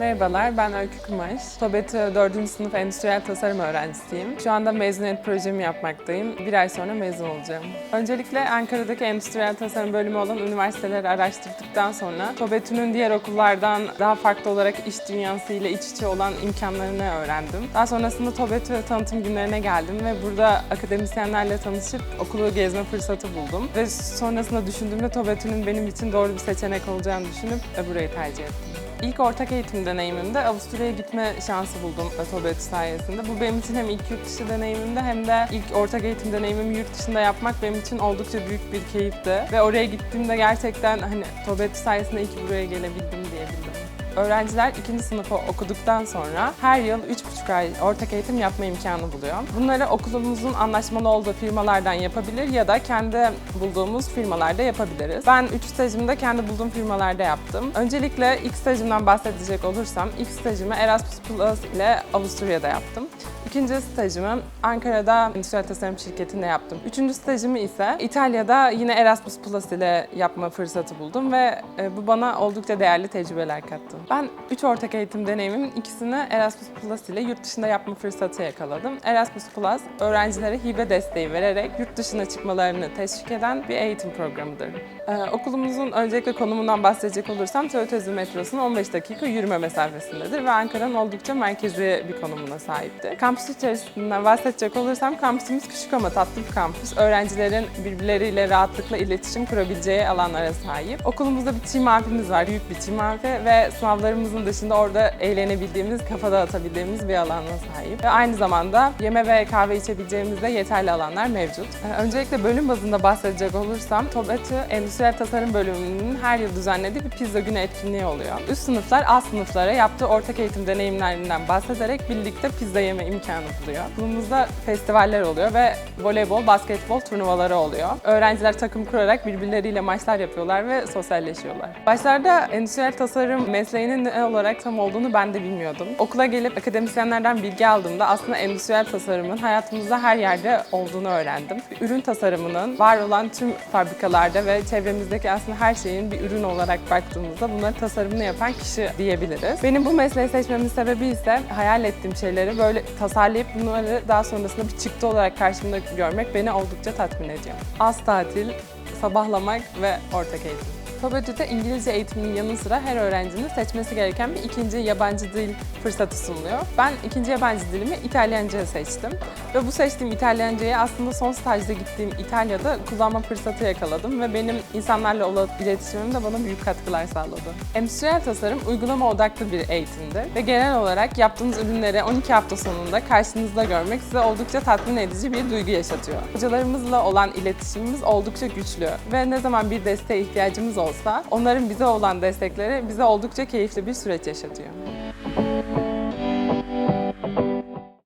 Merhabalar, ben Öykü Kumaş. TOBET 4. sınıf endüstriyel tasarım öğrencisiyim. Şu anda mezuniyet projemi yapmaktayım. Bir ay sonra mezun olacağım. Öncelikle Ankara'daki endüstriyel tasarım bölümü olan üniversiteleri araştırdıktan sonra TOBET'ün diğer okullardan daha farklı olarak iş dünyası ile iç içe olan imkanlarını öğrendim. Daha sonrasında TOBET tanıtım günlerine geldim ve burada akademisyenlerle tanışıp okulu gezme fırsatı buldum. Ve sonrasında düşündüğümde TOBET'ün benim için doğru bir seçenek olacağını düşünüp burayı tercih ettim. İlk ortak eğitim deneyimimde Avusturya'ya gitme şansı buldum TOBET sayesinde. Bu benim için hem ilk yurt dışı deneyimimde hem de ilk ortak eğitim deneyimimi yurt dışında yapmak benim için oldukça büyük bir keyifti. Ve oraya gittiğimde gerçekten hani TOBET sayesinde iyi buraya gelebildim diyebilirim. Öğrenciler ikinci sınıfı okuduktan sonra her yıl 3,5 ay ortak eğitim yapma imkanı buluyor. Bunları okulumuzun anlaşmalı olduğu firmalardan yapabilir ya da kendi bulduğumuz firmalarda yapabiliriz. Ben 3 stajımı da kendi bulduğum firmalarda yaptım. Öncelikle ilk stajımdan bahsedecek olursam ilk stajımı Erasmus Plus ile Avusturya'da yaptım. İkinci stajımı Ankara'da endüstriyel tasarım şirketinde yaptım. Üçüncü stajımı ise İtalya'da yine Erasmus Plus ile yapma fırsatı buldum ve e, bu bana oldukça değerli tecrübeler kattı. Ben üç ortak eğitim deneyimimin ikisini Erasmus Plus ile yurt dışında yapma fırsatı yakaladım. Erasmus Plus, öğrencilere hibe desteği vererek yurt dışına çıkmalarını teşvik eden bir eğitim programıdır. Ee, okulumuzun öncelikle konumundan bahsedecek olursam Söğütözü metrosunun 15 dakika yürüme mesafesindedir ve Ankara'nın oldukça merkezi bir konumuna sahiptir. Kampüs içerisinden bahsedecek olursam kampüsümüz küçük ama tatlı bir kampüs. Öğrencilerin birbirleriyle rahatlıkla iletişim kurabileceği alanlara sahip. Okulumuzda bir çim amfimiz var, büyük bir çim amfi ve sınavlarımızın dışında orada eğlenebildiğimiz, kafa dağıtabildiğimiz bir alana sahip. Ve aynı zamanda yeme ve kahve içebileceğimiz de yeterli alanlar mevcut. Ee, Öncelikle bölüm bazında bahsedecek olursam TOBETÜ Endüstriyel Tasarım Bölümünün her yıl düzenlediği bir pizza günü etkinliği oluyor. Üst sınıflar alt sınıflara yaptığı ortak eğitim deneyimlerinden bahsederek birlikte pizza yeme imkanı buluyor. Okulumuzda festivaller oluyor ve voleybol, basketbol turnuvaları oluyor. Öğrenciler takım kurarak birbirleriyle maçlar yapıyorlar ve sosyalleşiyorlar. Başlarda endüstriyel tasarım mesleğinin ne olarak tam olduğunu ben de bilmiyordum. Okula gelip akademisyenlerden bilgi aldığımda aslında endüstriyel tasarımın hayatımızda her yerde olduğunu öğrendim. Ürün tasarımının var olan tüm fabrikalarda ve çevremizdeki aslında her şeyin bir ürün olarak baktığımızda bunların tasarımını yapan kişi diyebiliriz. Benim bu mesleği seçmemin sebebi ise hayal ettiğim şeyleri böyle tasarlayıp bunları daha sonrasında bir çıktı olarak karşımda görmek beni oldukça tatmin ediyor. Az tatil, sabahlamak ve ortak eğitim. Fabötü'de İngilizce eğitiminin yanı sıra her öğrencinin seçmesi gereken bir ikinci yabancı dil fırsatı sunuluyor. Ben ikinci yabancı dilimi İtalyanca seçtim. Ve bu seçtiğim İtalyancayı aslında son stajda gittiğim İtalya'da kullanma fırsatı yakaladım ve benim insanlarla olan iletişimim de bana büyük katkılar sağladı. Endüstriyel tasarım uygulama odaklı bir eğitimdir ve genel olarak yaptığınız ürünleri 12 hafta sonunda karşınızda görmek size oldukça tatmin edici bir duygu yaşatıyor. Hocalarımızla olan iletişimimiz oldukça güçlü ve ne zaman bir desteğe ihtiyacımız olsa onların bize olan destekleri bize oldukça keyifli bir süreç yaşatıyor.